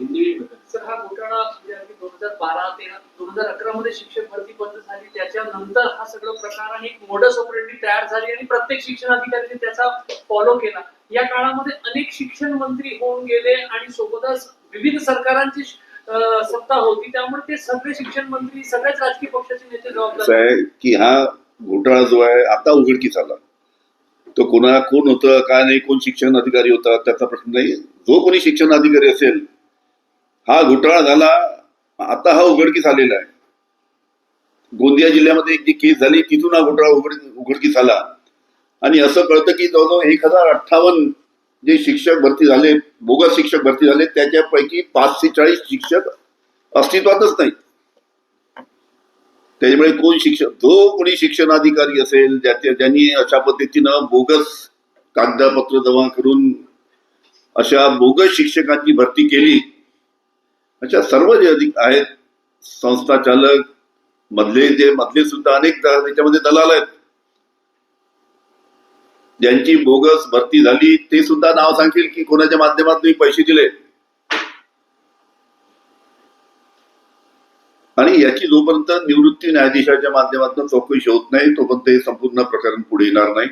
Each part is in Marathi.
सर हा घोटाळा म्हणजे अगदी दोन हजार बारा तेरा दोन हजार अकरा मध्ये शिक्षक भरती बंद झाली. त्याच्यानंतर हा सगळं प्रकार आणि एक मोडस ऑपरेटिव्ह तयार झाली आणि प्रत्येक शिक्षण अधिकाऱ्याने त्याचा फॉलो केला. या काळामध्ये अनेक शिक्षण मंत्री होऊन गेले आणि सोबतच विविध सरकारांची सत्ता होती. त्यामुळे ते सगळे शिक्षण मंत्री सगळ्याच राजकीय पक्षाचे नेते असं जबाबदार आहे की हा घोटाळा जो आहे आता उघडकीस आला. तो कोणा कोण होतं काय नाही कोण शिक्षण अधिकारी होता त्याचा प्रश्न नाही. जो कोणी शिक्षण अधिकारी असेल हा घोटाळा झाला. आता हा उघडकीस आलेला आहे. गोंदिया जिल्ह्यामध्ये एक जी केस झाली तिथून हा घोटाळा उघड उघडकीस आला. आणि असं कळतं की जवळजवळ एक हजार अठ्ठावन्न जे शिक्षक भरती झाले बोगस शिक्षक भरती झाले त्याच्यापैकी पाचशे चाळीस शिक्षक अस्तित्वातच नाही त्याच्यामुळे कोण शिक्षक जो कोणी शिक्षणाधिकारी असेल ज्याच्या ज्यांनी अशा पद्धतीनं बोगस कागदपत्र जमा करून अशा बोगस शिक्षकांची भरती केली अशा सर्व जे अधिक आहेत संस्था चालक मधले जे मधले सुद्धा अनेक त्याच्यामध्ये दलाल आहेत. ज्यांची बोगस भरती झाली ते सुद्धा नाव सांगतील की कोणाच्या माध्यमातून पैसे दिले. आणि याची जोपर्यंत निवृत्ती न्यायाधीशाच्या माध्यमातून चौकशी होत नाही तोपर्यंत हे संपूर्ण प्रकरण पुढे येणार नाही.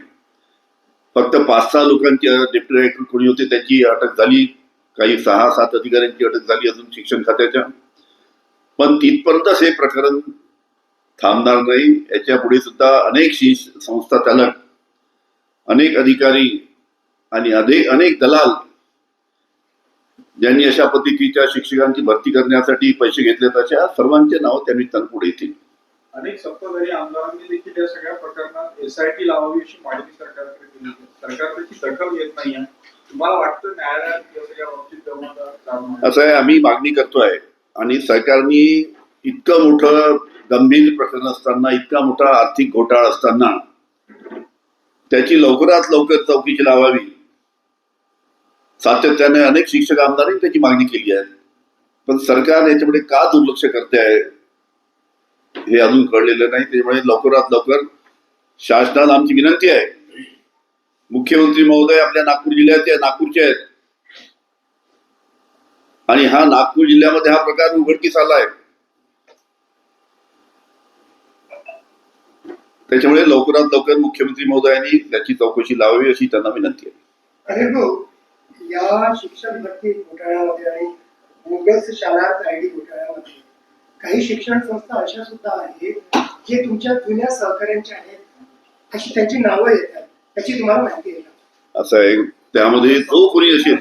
फक्त पाच सहा लोकांची डेप्युटी डायरेक्टर कोणी होते त्याची अटक झाली. काही सहा सात अधिकाऱ्यांची अटक झाली अजून शिक्षण खात्याच्या. पण तिथपर्यंतच हे प्रकरण थांबणार नाही. याच्यापुढे सुद्धा अनेक संस्था चालक अनेक अधिकारी आणि अनेक अनेक दलाल ज्यांनी अशा पद्धतीच्या शिक्षकांची भरती करण्यासाठी पैसे घेतले अशा सर्वांचे नाव त्या निमित्तानं पुढे येतील. अनेक सत्ताधारी आमदारांनी देखील या सगळ्या प्रकरणात एसआयटी लावावी अशी माहिती सरकारकडे दिली होती. सरकार त्याची दखल घेत नाहीये असं आहे आम्ही मागणी करतोय. आणि सरकारने इतकं मोठं गंभीर प्रकरण असताना इतका मोठा आर्थिक घोटाळा असताना त्याची लवकरात लवकर चौकीची लावावी. सातत्याने अनेक शिक्षक आमदारांनी त्याची मागणी केली आहे. पण सरकार याच्यामध्ये का दुर्लक्ष करते आहे हे अजून कळलेलं नाही. त्याच्यामुळे लवकरात लवकर शासनाला आमची विनंती आहे. मुख्यमंत्री महोदय आपल्या नागपूर जिल्ह्यात नागपूरचे आहेत. आणि हा नागपूर जिल्ह्यामध्ये हा प्रकार उघडकीस आलाय. त्याच्यामुळे लवकरात लवकर मुख्यमंत्री महोदयांनी त्याची चौकशी लावावी अशी त्यांना विनंती आहे. भाऊ हो, या शिक्षण भरती घोटाळ्यामध्ये आणि बोगस घोटाळ्यामध्ये काही शिक्षण संस्था अशा सुद्धा आहेत जे तुमच्या जुन्या सहकार्यांच्या आहेत. अशी त्यांची नावं येतात. त्याची तुम्हाला माहिती आहे. असं आहे. त्यामध्ये जो कोणी असेल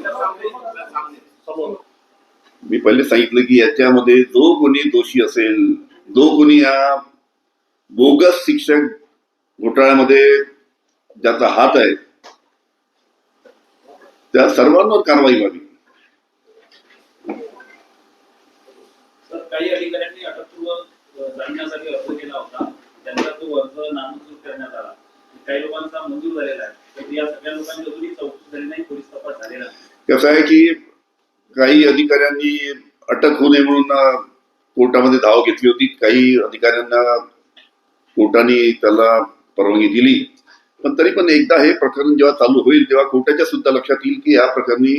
मी पहिले सांगितलं की याच्यामध्ये जो कोणी दोषी असेल जो कोणी या बोगस शिक्षक घोटाळ्यामध्ये ज्याचा हात आहे त्या सर्वांवर कारवाई व्हावी. सर काही अधिकाऱ्यांनी अटकपूर्व जामिनासाठी अर्ज केला होता. त्यांचा तो अर्ज नामंजूर करण्यात आला. काही लोकांचा मंजूर झालेला आहे. या सगळ्या लोकांची अजूनही चौकशी झाली नाही पोलीस तपास झालेला कसं आहे की काही अधिकाऱ्यांनी अटक होऊ नये म्हणून कोर्टामध्ये धाव घेतली होती. काही अधिकाऱ्यांना कोर्टाने त्याला परवानगी दिली. पण तरी पण एकदा हे प्रकरण जेव्हा चालू होईल तेव्हा कोर्टाच्या सुद्धा लक्षात येईल की या प्रकरणी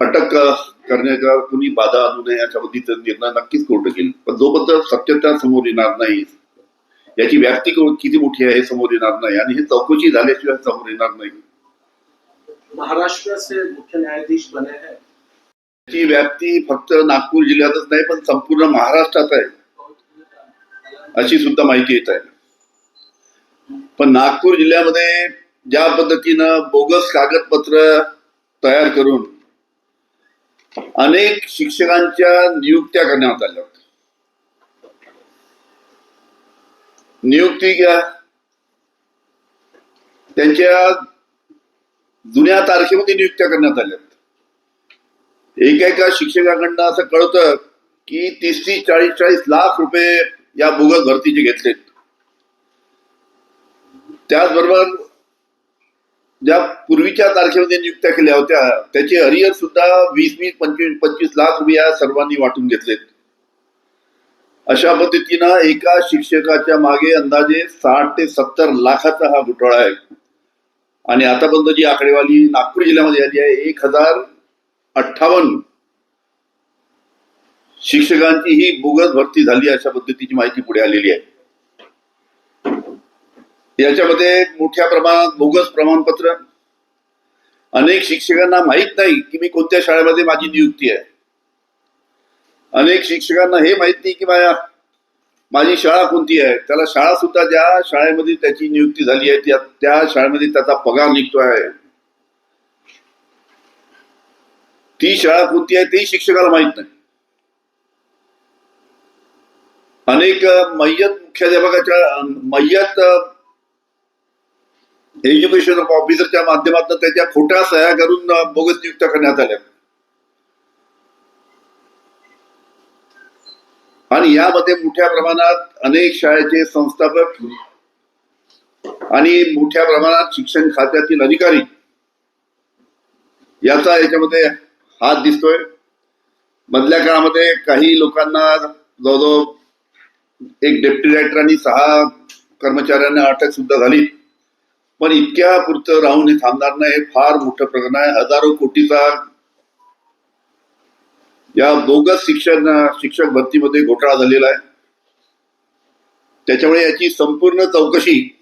अटक करण्याच्या करण्याचा कुणी बाधा आणू नये याच्याबद्दल निर्णय नक्कीच कोर्ट घेईल पण जोपर्यंत सत्यता समोर येणार नाही याची व्याप्ती किती मोठी आहे हे समोर येणार नाही आणि हे चौकशी झाल्याशिवाय समोर येणार नाही. महाराष्ट्र से मुख्य न्यायाधीश बने हैं। ची व्याप्ती फक्त नागपूर जिल्ह्यातच नाही पण संपूर्ण महाराष्ट्रात आहे. अशी सुद्धा माहिती येत आहे. पण नागपूर जिल्ह्यामध्ये ज्या पद्धतीनं बोगस कागदपत्र तयार करून अनेक शिक्षकांच्या नियुक्त्या करण्यात आल्या होत्या. नियुक्ती घ्या त्यांच्या जुन्या तारखेमध्ये नियुक्त्या करण्यात आल्या एकेका एका शिक्षकाकडनं असं कळतं की तीस तीस चाळीस चाळीस लाख रुपये या बोगस भरतीचे घेतलेत. त्याचबरोबर ज्या पूर्वीच्या तारखेमध्ये नियुक्त्या केल्या होत्या त्याचे हरियर सुद्धा वीस वीस पंचवीस पंचवीस लाख रुपये या सर्वांनी वाटून घेतलेत. अशा पद्धतीनं एका शिक्षकाच्या मागे अंदाजे साठ ते सत्तर लाखाचा हा घोटाळा आहे. आणि आतापर्यंत जी आकडेवारी नागपूर जिल्ह्यामध्ये आली आहे एक हजार अठ्ठावन्न शिक्षकांची ही बोगस भरती झाली अशा पद्धतीची माहिती पुढे आलेली आहे. याच्यामध्ये मोठ्या प्रमाणात बोगस प्रमाणपत्र. अनेक शिक्षकांना माहीत नाही की मी कोणत्या शाळेमध्ये माझी नियुक्ती आहे. अनेक शिक्षकांना हे माहीत नाही की माझ्या माझी शाळा कोणती आहे? त्याला शाळा सुद्धा ज्या शाळेमध्ये त्याची नियुक्ती झाली आहे त्या त्या शाळेमध्ये त्याचा पगार निघतो आहे ती शाळा कोणती आहे तेही शिक्षकाला माहीत नाही. अनेक मय्यत मुख्याध्यापकाच्या मय्यत एज्युकेशन ऑफिसरच्या माध्यमातून त्याच्या खोट्या सह्या करून बोगस नियुक्त करण्यात आल्या. आणि यामध्ये मोठ्या प्रमाणात अनेक शाळेचे संस्थापक आणि मोठ्या प्रमाणात शिक्षण खात्यातील अधिकारी याचा याच्यामध्ये हात दिसतोय. मधल्या काळामध्ये काही लोकांना जवळजवळ एक डेप्टी डायरेक्टर आणि सहा कर्मचाऱ्यांना अटक सुद्धा झाली. पण इतक्या पुरतं राहून हे थांबणार नाही हे फार मोठं प्रकरण आहे. हजारो कोटीचा या बोगस शिक्षण शिक्षक भरतीमध्ये घोटाळा झालेला आहे. त्याच्यामुळे याची संपूर्ण चौकशी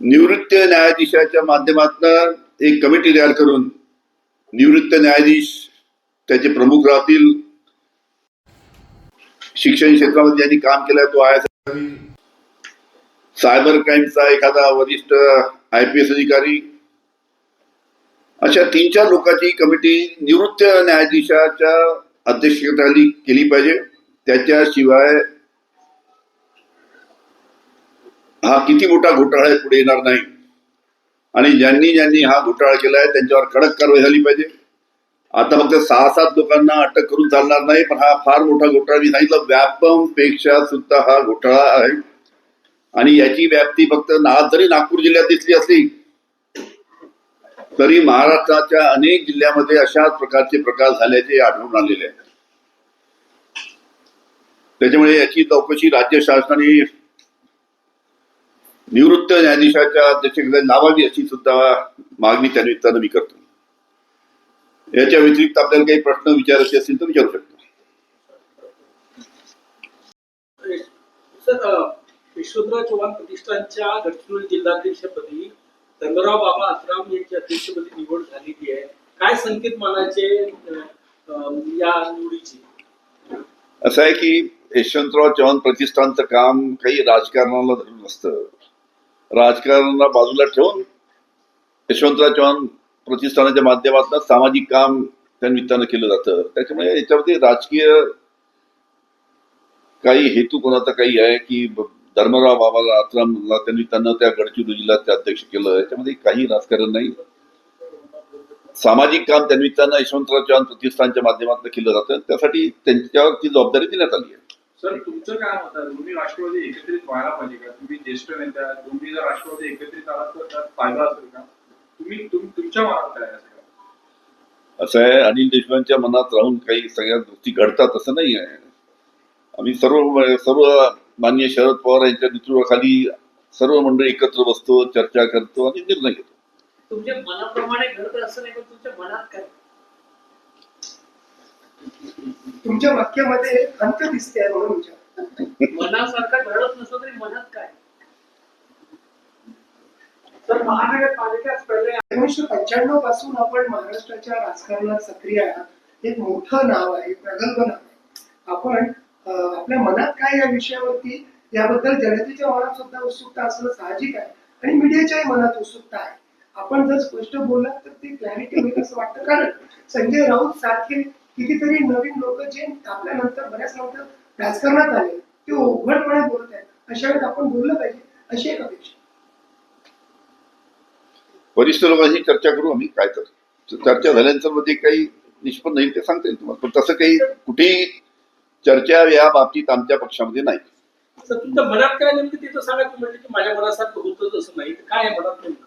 निवृत्त न्यायाधीशाच्या माध्यमातून एक कमिटी तयार करून निवृत्त न्यायाधीश त्याचे प्रमुख राहतील. शिक्षण क्षेत्रामध्ये ज्यांनी काम केलंय तो आय. सायबर क्राईमचा एखादा वरिष्ठ आय पी एस अधिकारी अशा तीन चार लोकांची कमिटी निवृत्त न्यायाधीशाच्या अध्यक्षतेखाली केली पाहिजे. त्याच्याशिवाय हा किती मोठा घोटाळा आहे पुढे येणार नाही. आणि ज्यांनी ज्यांनी हा घोटाळा केला आहे त्यांच्यावर कडक कारवाई झाली पाहिजे. आता फक्त सहा सात लोकांना अटक करून चालणार नाही पण हा फार मोठा घोटाळा मी सांगितलं व्यापमपेक्षा सुद्धा हा घोटाळा आहे. आणि याची व्याप्ती फक्त ना जरी नागपूर जिल्ह्यात दिसली असली तरी महाराष्ट्राच्या अनेक जिल्ह्यामध्ये अशाच प्रकारचे प्रकार झाल्याचे आढळून आलेले आहेत. त्याच्यामुळे याची चौकशी राज्य शासनाने निवृत्त न्यायाधीशाच्या अध्यक्षकडे लावावी अशी सुद्धा मागणी त्या निमित्तानं मी करतो. याच्या व्यतिरिक्त आपल्याला काही प्रश्न विचारायचे असतील तर विचारू शकतो. सर अ, चव्हाण प्रतिष्ठानच्या गडचिरोली जिल्हाध्यक्षपदी धनराव बाबा आत्राम यांची अध्यक्षपदी निवड झालेली आहे. काय संकेत मानाचे या निवडीची? असं आहे की यशवंतराव चव्हाण प्रतिष्ठानचं काम काही राजकारणाला धरून नसतं. राजकारणाला बाजूला ठेवून यशवंतराव चव्हाण प्रतिष्ठानाच्या माध्यमातून सामाजिक काम त्या निमित्तानं केलं जातं. त्याच्यामुळे याच्यामध्ये राजकीय काही हेतू कोणाचा काही आहे की धर्मराव बाबाला आत्रामला त्या निमित्तानं त्या गडचिरोली जिल्ह्यात अध्यक्ष केलं. याच्यामध्ये काही राजकारण नाही. सामाजिक काम त्या निमित्तानं यशवंतराव चव्हाण प्रतिष्ठानच्या माध्यमातून केलं जातं. त्यासाठी त्यांच्यावर ती जबाबदारी देण्यात आली आहे. सर तुमचं काय मत आहे? दोन्ही राष्ट्रवादी एकत्रित व्हायला पाहिजे का? तुम्ही ज्येष्ठ नेते आहात दोन्ही जर राष्ट्रवादी एकत्रित आलात तर त्यात फायदा असेल का? तुम्ही तुम- तुमच्या मनात काय? असं आहे अनिल देशमुखांच्या मनात राहून काही सगळ्या गोष्टी घडतात असं नाही आहे. आम्ही सर्व सर्व मान्य शरद पवार यांच्या नेतृत्वाखाली सर्व मंडळी एकत्र बसतो चर्चा करतो आणि निर्णय घेतो. तुमच्या मनाप्रमाणे घडतं असं नाही पण तुमच्या मनात काय? तुमच्या वाक्यामध्ये अंत दिसते म्हणून विचार मनासारखं घडत नसलं तरी मनात काय? सर महानगरपालिका पहिले एकोणीसशे पंच्याण्णवपासून आपण महाराष्ट्राच्या राजकारणात सक्रिय आहात. एक मोठं नाव आहे प्रगल्भ नाव आहे. आपण आपल्या मनात काय या विषयावरती? याबद्दल जनतेच्या मनात सुद्धा उत्सुकता असणं साहजिक आहे आणि मीडियाच्याही मनात उत्सुकता आहे. आपण जर स्पष्ट बोललात तर ते क्लॅरिटी होईल असं वाटतं. कारण संजय राऊत सारखे कितीतरी नवीन लोक जे आपल्या नंतर बऱ्याच नंतर राजकारणात आले ते उघडपणे बोलत आहेत. अशा वेळेस आपण बोललं पाहिजे. अशी एक अपेक्षा वरिष्ठ लोकांशी चर्चा करू आम्ही. काय तर चर्चा झाल्यानंतरमध्ये काही निष्पन्न येईल ते सांगता येईल तुम्हाला. पण तसं काही कुठेही चर्चा या बाबतीत आमच्या पक्षामध्ये नाही. सर तुमच्या मनात काय नेमकं तिथं सांगा म्हणजे की माझ्या मनासारखं होतं तसं नाही. काय आहे मनात नेमकं?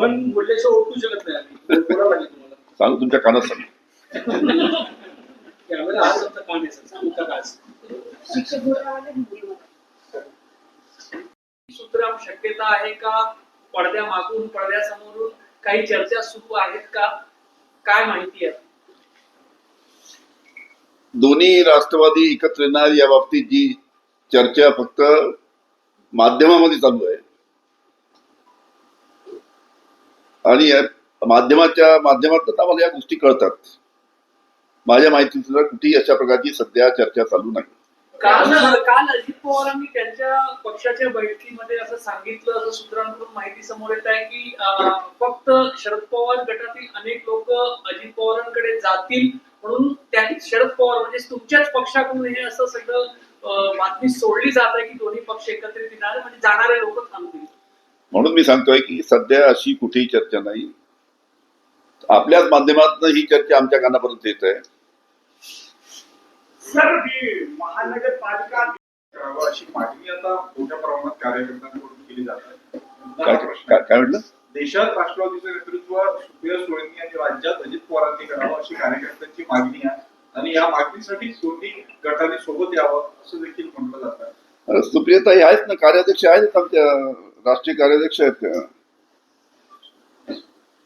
मन बोलल्याशिवाय ओळखू शकत नाही आम्ही. सांगू तुमच्या कानात सांगू. हा तुमचा आहे सर. काय? सूत्र शक्यता आहे का? पडद्या मागून पडद्यासमोरून काही चर्चा सुरू आहेत का? काय माहिती आहे? दोन्ही राष्ट्रवादी एकत्र येणार या बाबतीत जी चर्चा फक्त माध्यमामध्ये चालू आहे. आणि माध्यमाच्या माध्यमातून आम्हाला या गोष्टी कळतात. माझ्या माहितीनुसार कुठेही अशा प्रकारची सध्या चर्चा चालू नाही. काल काल अजित पवारांनी त्यांच्या पक्षाच्या बैठकीमध्ये असं सांगितलं असं सूत्रांकडून माहिती समोर येत आहे की अं, फक्त शरद पवार गटातील अनेक लोक अजित पवारांकडे जातील म्हणून त्या शरद पवार म्हणजे तुमच्याच पक्षाकडून हे असं सगळं बातमी सोडली जात आहे की दोन्ही पक्ष एकत्रित येणार आहे, म्हणजे जाणारे लोक थांबतील. म्हणून मी सांगतोय की सध्या अशी कुठेही चर्चा नाही. आपल्याच माध्यमातून ही चर्चा आमच्या कानापर्यंत येत आहे. सर ही महानगरपालिका करावं अशी मागणी आता मोठ्या प्रमाणात कार्यकर्त्यांकडून केली जात आहे. काय काय काय म्हटलं? देशात राष्ट्रवादीचं नेतृत्व सुप्रिया सुळेंनी आणि राज्यात अजित पवारांनी करावं अशी कार्यकर्त्यांची मागणी आहे. आणि या मागणीसाठी दोन्ही गटाने सोबत यावं असं देखील म्हटलं जात. आहे अरे सुप्रियता हे आहेत ना कार्याध्यक्ष आहेत आमच्या राष्ट्रीय कार्याध्यक्ष आहेत त्या.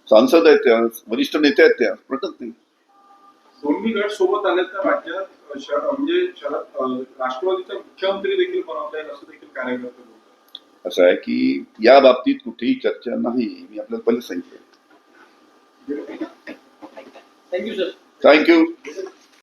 सांसद आहेत त्या वरिष्ठ नेते आहेत त्या पटत नाही. दोन्ही गट सोबत आले तर राज्यात म्हणजे राष्ट्रवादीचा मुख्यमंत्री देखील बनवता येईल असं देखील कार्यकर्ते असं आहे की या बाबतीत कुठेही चर्चा नाही. मी आपल्याला पहिले सांगितलं. Thank you sir thank you